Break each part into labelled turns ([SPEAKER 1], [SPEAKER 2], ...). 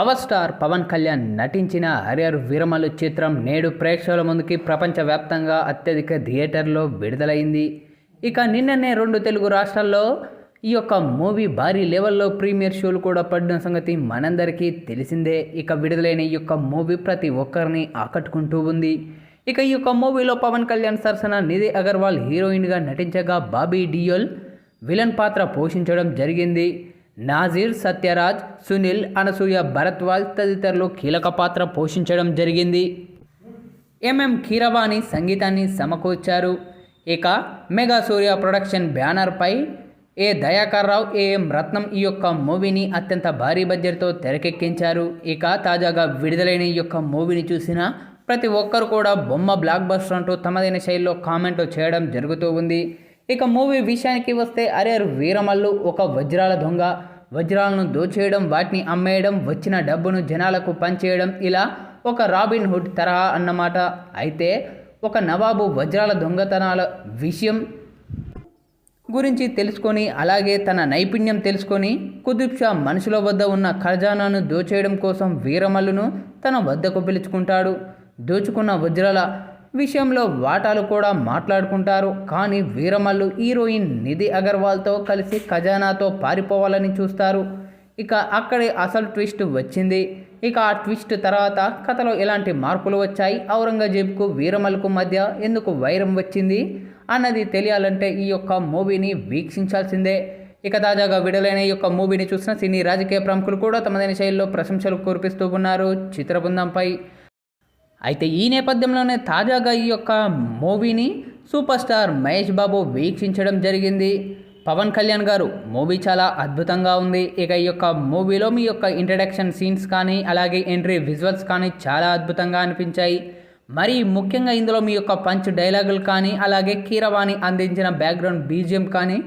[SPEAKER 1] Power star Pawan Kalyan నటించిన Harrier Veeramallu చిత్రం నేడు ప్రేక్షకుల ముందుకి ప్రపంచవ్యాప్తంగా అత్యధిక థియేటర్లో విడుదలైంది. ఇక నిన్ననే రెండు తెలుగు రాష్ట్రాల్లో ఈ యొక్క మూవీ భారీ లెవెల్లో ప్రీమియర్ షోలు కూడా పడిన సంగతి మనందరికీ తెలిసిందే. ఇక విడుదలైన ఈ యొక్క మూవీ ప్రతి ఒక్కరిని ఆకట్టుకుంటూ ఉంది. ఇక ఈ యొక్క మూవీలో పవన్ కళ్యాణ్ సరసన నిధి అగర్వాల్ హీరోయిన్గా నటించగా బాబీ డియోల్ విలన్ పాత్ర పోషించడం జరిగింది. నాజీర్ సత్యరాజ్ సునీల్ అనసూయ భరద్వాజ్ తదితరులు కీలక పాత్ర పోషించడం జరిగింది. ఎంఎం కీరవాణి సంగీతాన్ని సమకూర్చారు. ఇక మెగా సూర్య ప్రొడక్షన్ బ్యానర్పై ఏ దయాకర్ రావు ఏఎం రత్నం ఈ యొక్క మూవీని అత్యంత భారీ బడ్జెట్తో తెరకెక్కించారు. ఇక తాజాగా విడుదలైన ఈ యొక్క మూవీని చూసిన ప్రతి ఒక్కరు కూడా బొమ్మ బ్లాక్ బస్టర్ అంటూ తమదైన శైలిలో కామెంట్ చేయడం జరుగుతూ ఉంది. ఇక మూవీ విషయానికి వస్తే అరేర్ వీరమల్లు ఒక వజ్రాల దొంగ వజ్రాలను దోచేయడం వాటిని అమ్మేయడం వచ్చిన డబ్బును జనాలకు పంచేయడం ఇలా ఒక రాబిన్ హుడ్ తరహా అన్నమాట. అయితే ఒక నవాబు వజ్రాల దొంగతనాల విషయం గురించి తెలుసుకొని అలాగే తన నైపుణ్యం తెలుసుకొని కుతుబ్ షా మనుషుల వద్ద ఉన్న ఖజానాను దోచేయడం కోసం వీరమల్లును తన వద్దకు పిలుచుకుంటాడు. దోచుకున్న వజ్రాల విషయంలో వాటాలు కూడా మాట్లాడుకుంటారు. కానీ వీరమల్లు హీరోయిన్ నిధి అగర్వాల్తో కలిసి ఖజానాతో పారిపోవాలని చూస్తారు. ఇక అక్కడే అసలు ట్విస్ట్ వచ్చింది. ఇక ఆ ట్విస్ట్ తర్వాత కథలో ఎలాంటి మార్పులు వచ్చాయి? ఔరంగజేబ్కు వీరమల్కు మధ్య ఎందుకు వైరం వచ్చింది? అన్నది తెలియాలంటే ఈ యొక్క మూవీని వీక్షించాల్సిందే. ఇక తాజాగా విడుదలైన ఈ యొక్క మూవీని చూసిన సినీ రాజకీయ ప్రముఖులు కూడా తమదైన శైలిలో ప్రశంసలు కురిపిస్తూ ఉన్నారు. చిత్ర బృందంపై అయితే ఈ నేపథ్యంలోనే తాజాగా ఈ యొక్క మూవీని సూపర్ స్టార్ మహేష్ బాబు వీక్షించడం జరిగింది. పవన్ కళ్యాణ్ గారు మూవీ చాలా అద్భుతంగా ఉంది. ఇక ఈ యొక్క మూవీలో మీ యొక్క ఇంట్రడక్షన్ సీన్స్ కానీ అలాగే ఎంట్రీ విజువల్స్ కానీ చాలా అద్భుతంగా అనిపించాయి. మరి ముఖ్యంగా ఇందులో మీ యొక్క పంచ్ డైలాగులు కానీ అలాగే కీరవాణి అందించిన బ్యాక్గ్రౌండ్ బీజిఎం కానీ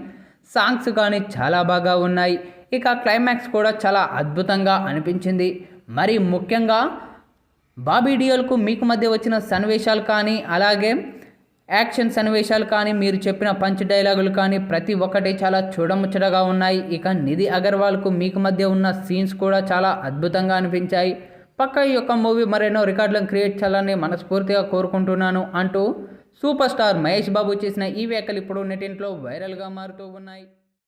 [SPEAKER 1] సాంగ్స్ కానీ చాలా బాగా ఉన్నాయి. ఇక క్లైమాక్స్ కూడా చాలా అద్భుతంగా అనిపించింది. మరి ముఖ్యంగా బాబీ డియోల్కు మీకు మధ్య వచ్చిన సన్నివేశాలు కానీ అలాగే యాక్షన్ సన్నివేశాలు కానీ మీరు చెప్పిన పంచ్ డైలాగులు కానీ ప్రతి ఒక్కటి చాలా చూడముచ్చటగా ఉన్నాయి. ఇక నిధి అగర్వాల్కు మీకు మధ్య ఉన్న సీన్స్ కూడా చాలా అద్భుతంగా అనిపించాయి. పక్క ఈ యొక్క మూవీ మరెన్నో రికార్డులను క్రియేట్ చేయాలని మనస్ఫూర్తిగా కోరుకుంటున్నాను అంటూ సూపర్ స్టార్ మహేష్ బాబు చేసిన ఈ వ్యాఖ్యలు ఇప్పుడు నెటింట్లో వైరల్గా మారుతూ ఉన్నాయి.